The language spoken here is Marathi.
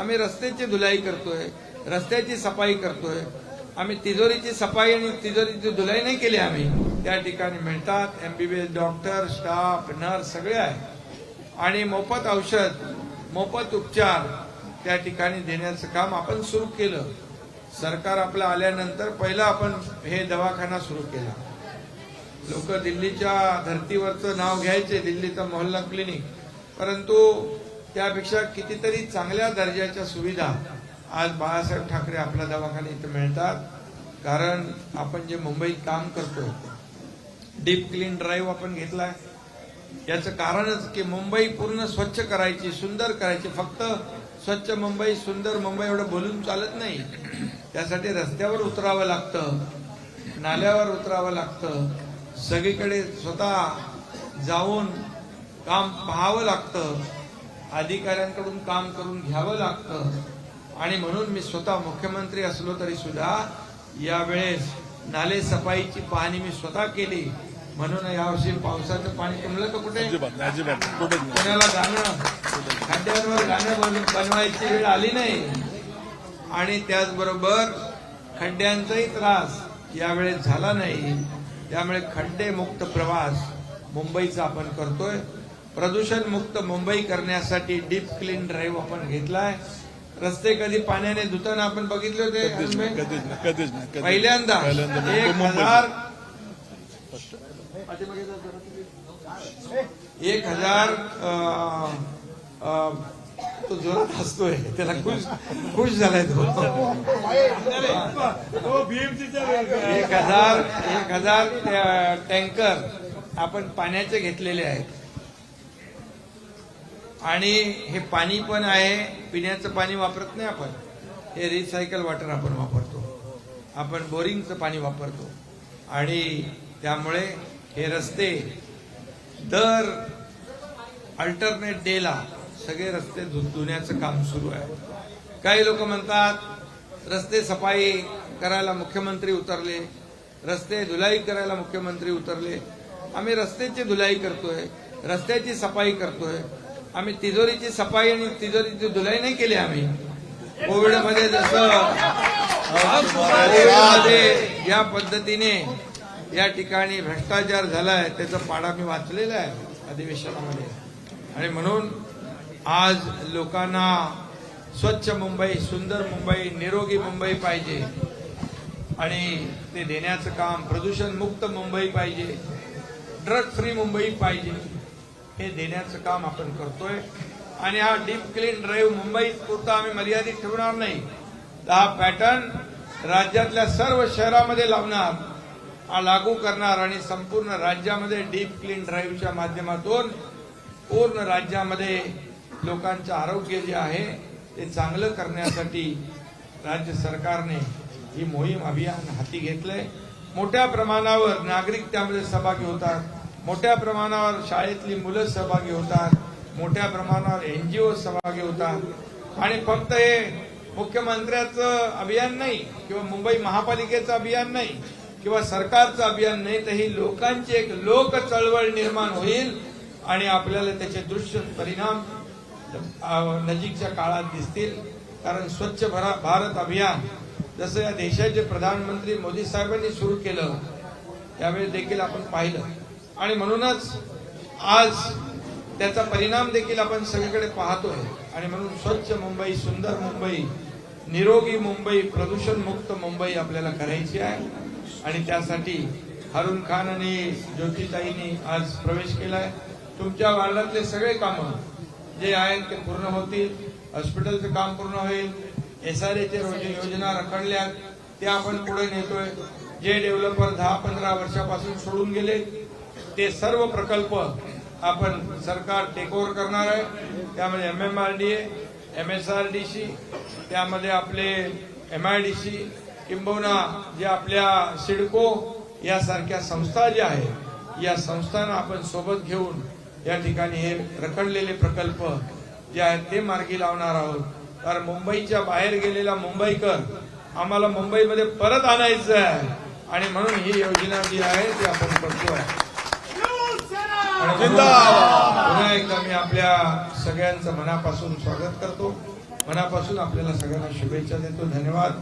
आम्ही रस्त्याची धुलाई करतोय रस्त्याची सफाई करतोय. आम्ही तिजोरीची सफाई आणि तिजोरीची धुलाई नाही केली आम्ही. त्या ठिकाणी मिळतात एमबीबीएस डॉक्टर स्टाफ नर्स सगळे आहे आणि मोफत औषध मोफत उपचार त्या ठिकाणी देण्याचं काम आपण सुरू केलं. सरकार आपलं आल्यानंतर पहिला आपण हे दवाखाना सुरू केला. लोक दिल्लीच्या धर्तीवरचं नाव घ्यायचे दिल्लीचं मोहल्ला क्लिनिक परंतु त्यापेक्षा कितीतरी चांगल्या दर्जाच्या सुविधा आज बाळासाहेब ठाकरे आपला दवाखान्या इथं मिळतात. कारण आपण जे मुंबईत काम करतो डीप क्लीन ड्राईव्ह आपण घेतलाय. याचं कारणच की मुंबई पूर्ण स्वच्छ करायची सुंदर करायची. फक्त स्वच्छ मुंबई सुंदर मुंबई एवढं बोलून चालत नाही. त्यासाठी रस्त्यावर उतरावं लागतं नाल्यावर उतरावं लागतं. सगळीकडे स्वतः जाऊन काम पाहावं लागतं. अधिकाऱ्यांकडून काम करून घ्यावं लागतं. आणि म्हणून मी स्वतः मुख्यमंत्री असलो तरी सुद्धा यावेळेस नाले सफाईची पाहणी मी स्वतः केली. म्हणून यावर्षी पावसाचं पाणी तुंबलं का कुठे? कोणाला गाणं? खड्ड्यांवर गाणं बन- बनवायची वेळ आली नाही. आणि त्याचबरोबर खड्ड्यांचाही त्रास यावेळेस झाला नाही. त्यामुळे खड्डे मुक्त प्रवास मुंबईचा आपण करतोय. प्रदूषण मुक्त मुंबई करण्यासाठी डीप क्लीन ड्राईव्ह आपण घेतलाय. रस्ते कधी पाण्याने धुताना आपण बघितले होते. पहिल्यांदा एक हजार एक हजार तो जोरात हसतोय. त्याला खुश खुश झालाय तो. एक हजार एक हजार टँकर आपण पाण्याचे घेतलेले आहेत. आणि हे पाणी पण आहे पिण्याचं पाणी वापरत नाही आपण. हे रिसायकल वॉटर आपण वापरतो. आपण बोरिंगचं पाणी वापरतो. आणि त्यामुळे हे रस्ते दर अल्टरनेट डेला सगळे रस्ते धु- धुण्याचं काम सुरू आहे. काही लोक म्हणतात रस्ते सफाई करायला मुख्यमंत्री उतरले. रस्ते धुलाई करायला मुख्यमंत्री उतरले. आम्ही रस्त्याची धुलाई करतोय रस्त्याची सफाई करतोय. आम्ही तिजोरीची सफाई आणि तिजोरीची धुलाई नाही केली आम्ही. कोविडमध्ये जसं कोविडमध्ये ज्या पद्धतीने या ठिकाणी भ्रष्टाचार झालाय त्याचा पाडा मी वाचलेला आहे अधिवेशनामध्ये. आणि म्हणून आज लोकांना स्वच्छ मुंबई सुंदर मुंबई निरोगी मुंबई पाहिजे. आणि ते देण्याचं काम प्रदूषण मुक्त मुंबई पाहिजे. ड्रग फ्री मुंबई पाहिजे. हे देण्याचं काम आपण करतोय. आणि हा डीप क्लीन ड्राईव्ह मुंबईत पुरता आम्ही मर्यादित ठेवणार नाही. तर हा पॅटर्न राज्यातल्या सर्व शहरामध्ये लावणार लागू करणार आणि संपूर्ण राज्यामध्ये डीप क्लीन ड्राईव्हच्या माध्यमातून पूर्ण राज्यामध्ये लोकांचं आरोग्य जे आहे ते चांगलं करण्यासाठी राज्य सरकारने ही मोहीम अभियान हाती घेतलंय. मोठ्या प्रमाणावर नागरिक त्यामध्ये सहभागी होतात. मोठ्या प्रमाणावर शाळेतली मुलं सहभागी होतात मोठ्या प्रमाणावर एनजीओ सहभागी होतात. आणि फक्त हे मुख्यमंत्र्याचं अभियान नाही किंवा मुंबई महापालिकेचं अभियान नाही किंवा सरकारचं अभियान नाही तर ही लोकांची एक लोक चळवळ निर्माण होईल आणि आपल्याला त्याचे दृश्य परिणाम नजीकच्या काळात दिसतील. कारण स्वच्छ भारत अभियान जसं या देशाचे प्रधानमंत्री मोदी साहेबांनी सुरू केलं त्यावेळी देखील आपण पाहिलं. आणि म्हणूनच आज त्याचा परिणाम देखील आपण सगळीकडे पाहतोय. आणि म्हणून स्वच्छ मुंबई सुंदर मुंबई निरोगी मुंबई प्रदूषण मुक्त मुंबई आपल्याला करायची आहे. आणि त्यासाठी हरुण खान आणि ज्योतिताईंनी आज प्रवेश केलाय. तुमच्या वार्डातले सगळे कामं जे आहेत ते पूर्ण होतील. हॉस्पिटलचं काम पूर्ण होईल. एस आर एचे योजना रखडल्या त्या आपण पुढे नेतोय. जे डेव्हलपर दहा पंधरा वर्षापासून सोडून गेले ते सर्व प्रकल्प आपण सरकार टेकओव्हर करणार आहे. त्यामध्ये M M R D A M S R D C त्यामध्ये आपले एम आय डी सी किंबहुना जे आपल्या सिडको यासारख्या संस्था ज्या आहेत या संस्थांना आपण सोबत घेऊन या ठिकाणी हे रखडलेले प्रकल्प जे आहेत ते मार्गी लावणार आहोत. कारण मुंबईच्या बाहेर गेलेला मुंबईकर आम्हाला मुंबईमध्ये परत आणायचं आहे. आणि म्हणून ही योजना जी आहे ती आपण करतो आहे पुन्हा एकदा मी आपल्या सगळ्यांचं मनापासून स्वागत करतो. मनापासून आपल्याला सगळ्यांना शुभेच्छा देतो. धन्यवाद.